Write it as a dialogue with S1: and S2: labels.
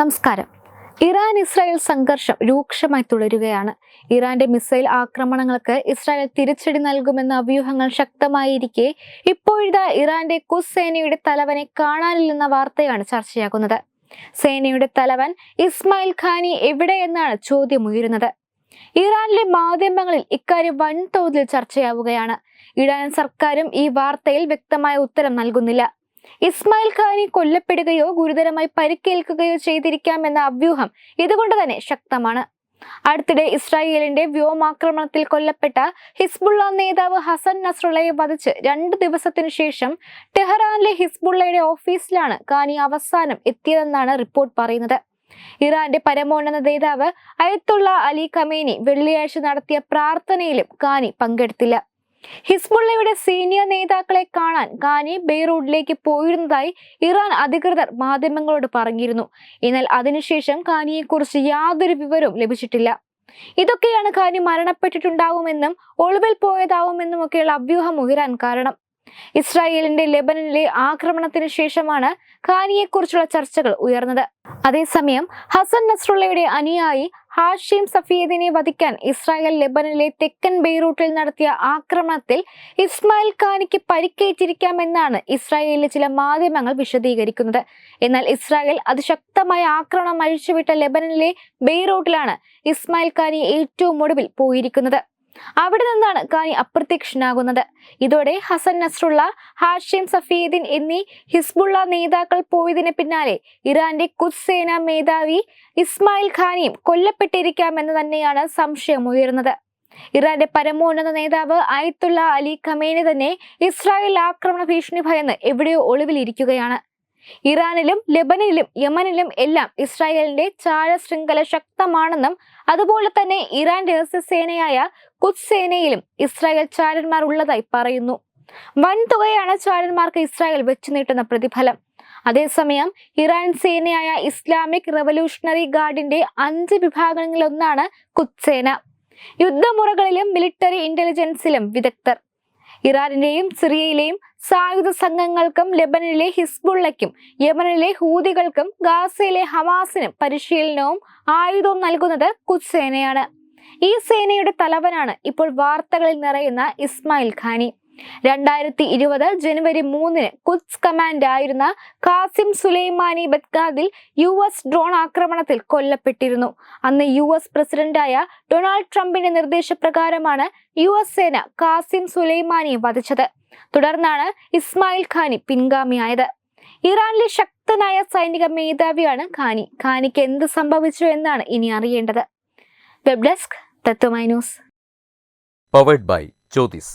S1: നമസ്കാരം Iran Israel സംഘർഷം രൂക്ഷമായി തുടരുകയാണ് ഇറാന്റെ മിസൈൽ ആക്രമണങ്ങൾക്ക് ഇസ്രായേൽ തിരിച്ചടി നൽകുമെന്ന അഭ്യൂഹങ്ങൾ ശക്തമായിരിക്കെ ഇപ്പോഴിതാ ഇറാന്റെ കുസ് സേനയുടെ തലവനെ കാണാനില്ലെന്ന വാർത്തയാണ് ചർച്ചയാകുന്നത് സേനയുടെ തലവൻ ഇസ്മായിൽ ഖാനി എവിടെയെന്നാണ് ചോദ്യമുയരുന്നത് ഇറാനിലെ മാധ്യമങ്ങളിൽ ഇക്കാര്യം വൻതോതിൽ ചർച്ചയാവുകയാണ് ഇറാൻ സർക്കാരും ഈ വാർത്തയിൽ വ്യക്തമായ ഉത്തരം നൽകുന്നില്ല ഇസ്മായിൽ ഖാനി കൊല്ലപ്പെടുകയോ ഗുരുതരമായി പരിക്കേൽക്കുകയോ ചെയ്തിരിക്കാമെന്ന അഭ്യൂഹം ഇതുകൊണ്ട് തന്നെ ശക്തമാണ് അടുത്തിടെ ഇസ്രായേലിന്റെ വ്യോമാക്രമണത്തിൽ കൊല്ലപ്പെട്ട ഹിസ്ബുള്ള നേതാവ് ഹസൻ നസ്രുള്ളയെ വധിച്ച് രണ്ട് ദിവസത്തിനു ശേഷം ടെഹ്റാനിലെ ഹിസ്ബുള്ളയുടെ ഓഫീസിലാണ് ഖാനി അവസാനം എത്തിയതെന്നാണ് റിപ്പോർട്ട് പറയുന്നത് ഇറാന്റെ പരമോന്നത നേതാവ് അയത്തുള്ള അലി ഖമേനി വെള്ളിയാഴ്ച നടത്തിയ പ്രാർത്ഥനയിലും ഖാനി പങ്കെടുത്തില്ല ഹിസ്ബുള്ളയുടെ സീനിയർ നേതാക്കളെ കാണാൻ ഖാനി ബെയ്റൂട്ടിലേക്ക് പോയിരുന്നതായി ഇറാൻ അധികൃതർ മാധ്യമങ്ങളോട് പറഞ്ഞിരുന്നു എന്നാൽ അതിനുശേഷം ഖാനിയെക്കുറിച്ച് യാതൊരു വിവരവും ലഭിച്ചിട്ടില്ല ഇതൊക്കെയാണ് ഖാനി മരണപ്പെട്ടിട്ടുണ്ടാവുമെന്നും ഒളിവിൽ പോയതാവുമെന്നും ഒക്കെയുള്ള അഭ്യൂഹം ഉയരാൻ കാരണം ഇസ്രായേലിന്റെ ലെബനിലെ ആക്രമണത്തിന് ശേഷമാണ് ഖാനിയെക്കുറിച്ചുള്ള ചർച്ചകൾ ഉയർന്നത് അതേസമയം ഹസൻ നസ്രുള്ളയുടെ അനുയായി ഹാഷിം സഫീദിനെ വധിക്കാൻ ഇസ്രായേൽ ലെബനിലെ തെക്കൻ ബെയ്റൂട്ടിൽ നടത്തിയ ആക്രമണത്തിൽ ഇസ്മായിൽ ഖാനിക്ക് പരിക്കേറ്റിരിക്കാമെന്നാണ് ഇസ്രായേലിലെ ചില മാധ്യമങ്ങൾ വിശദീകരിക്കുന്നത് എന്നാൽ ഇസ്രായേൽ അതിശക്തമായ ആക്രമണം അഴിച്ചുവിട്ട ലെബനിലെ ബെയ്റൂട്ടിലാണ് ഇസ്മായിൽ ഖാനി ഏറ്റവും ഒടുവിൽ പോയിരിക്കുന്നത് അവിടെ നിന്നാണ് കാനി അപ്രത്യക്ഷനാകുന്നത് ഇതോടെ ഹസൻ നസ്രുള്ള ഹാഷിം സഫീദിൻ എന്നീ ഹിസ്ബുള്ള നേതാക്കൾ പോയതിന് പിന്നാലെ ഇറാന്റെ കുദ് സേന മേധാവി ഇസ്മായിൽ ഖാനിയും കൊല്ലപ്പെട്ടിരിക്കാമെന്ന് തന്നെയാണ് സംശയം ഉയരുന്നത് ഇറാന്റെ പരമോന്നത നേതാവ് ആയത്തുള്ള അലി ഖമേനെ തന്നെ ഇസ്രായേൽ ആക്രമണ ഭീഷണി ഭയന്ന് എവിടെയോ ഒളിവിലിരിക്കുകയാണ് ഇറാനിലും ലെബനനിലും യമനിലും എല്ലാം ഇസ്രായേലിന്റെ ചാര ശൃംഖല ശക്തമാണെന്നും അതുപോലെ തന്നെ ഇറാൻ രഹസ്യസേനയായ കുത് സേനയിലും ഇസ്രായേൽ ചാരന്മാർ ഉള്ളതായി പറയുന്നു വൻതുകയാണ് ചാരന്മാർക്ക് ഇസ്രായേൽ വെച്ചു നീട്ടുന്ന പ്രതിഫലം അതേസമയം ഇറാൻ സേനയായ ഇസ്ലാമിക് റവല്യൂഷണറി ഗാർഡിന്റെ അഞ്ച് വിഭാഗങ്ങളിലൊന്നാണ് കുത്സേന യുദ്ധമുറകളിലും മിലിറ്ററി ഇന്റലിജൻസിലും വിദഗ്ധർ ഇറാനിലെയും സിറിയയിലെയും സായുധ സംഘങ്ങൾക്കും ലെബനിലെ ഹിസ്ബുള്ളയ്ക്കും യമനിലെ ഹൂതികൾക്കും ഗാസയിലെ ഹമാസിനും പരിശീലനവും ആയുധവും നൽകുന്നത് കുച്ച് സേനയാണ് ഈ സേനയുടെ തലവനാണ് ഇപ്പോൾ വാർത്തകളിൽ നിറയുന്ന ഇസ്മായിൽ ഖാനി രണ്ടായിരത്തി ഇരുപത് ജനുവരി മൂന്നിന് കുദ്സ് കമാൻഡ് ആയിരുന്ന കാസിം സുലൈമാനി ബത്ഗാദിൽ യു എസ് ഡ്രോൺ ആക്രമണത്തിൽ കൊല്ലപ്പെട്ടിരുന്നു അന്ന് യു എസ് പ്രസിഡന്റായ ഡൊണാൾഡ് ട്രംപിന്റെ നിർദ്ദേശപ്രകാരമാണ് യു എസ് സേന കാസിം സുലൈമാനിയെ വധിച്ചത് തുടർന്നാണ് ഇസ്മായിൽ ഖാനി പിൻഗാമിയായത് ഇറാനിലെ ശക്തനായ സൈനിക മേധാവിയാണ് ഖാനി ഖാനിക്ക് എന്ത് സംഭവിച്ചു എന്നാണ് ഇനി അറിയേണ്ടത് web desk Tatwamayi news
S2: powered by Jyothis